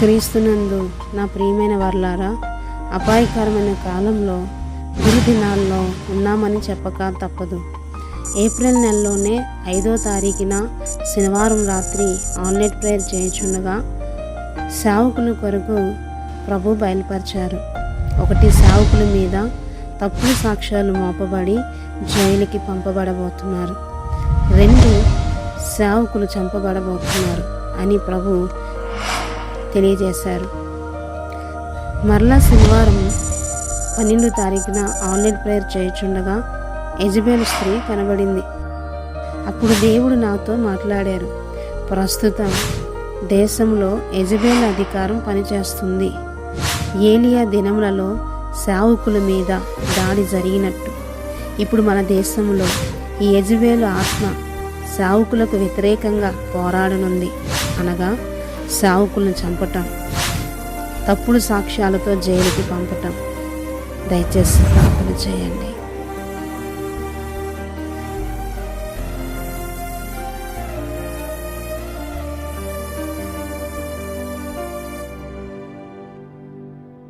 క్రీస్తునందు నా ప్రియమైన వర్లారా అపాయకరమైన కాలంలో గురు దినాల్లో ఉన్నామని చెప్పక తప్పదు. ఏప్రిల్ నెలలోనే ఐదో తారీఖున శనివారం రాత్రి ఆన్లైన్ ప్రేయర్ చేయించుండగా సేవకుల కొరకు ప్రభు బయలుపరిచారు. ఒకటి సేవకుల మీద తప్పుడు సాక్ష్యాలు మోపబడి జైలుకి పంపబడబోతున్నారు. రెండు సేవకులు చంపబడబోతున్నారు అని ప్రభు తెలియజేశారు. మరలా శనివారం పన్నెండు తారీఖున ఆన్లైన్ ప్రేయర్ చేయుచుండగా యజబేల్ స్త్రీ కనబడింది. అప్పుడు దేవుడు నాతో మాట్లాడారు. ప్రస్తుతం దేశంలో యజబేల్ అధికారం పనిచేస్తుంది. ఏలియా దినములలో సావుకుల మీద దాడి జరిగినట్టు. ఇప్పుడు మన దేశంలో ఈ యజబేలు ఆత్మ సావుకులకు వ్యతిరేకంగా పోరాడనుంది. అనగా సేవకులను చంపటం. తప్పుడు సాక్ష్యాలతో జైలుకి పంపటం. దయచేసి ప్రార్థన చేయండి.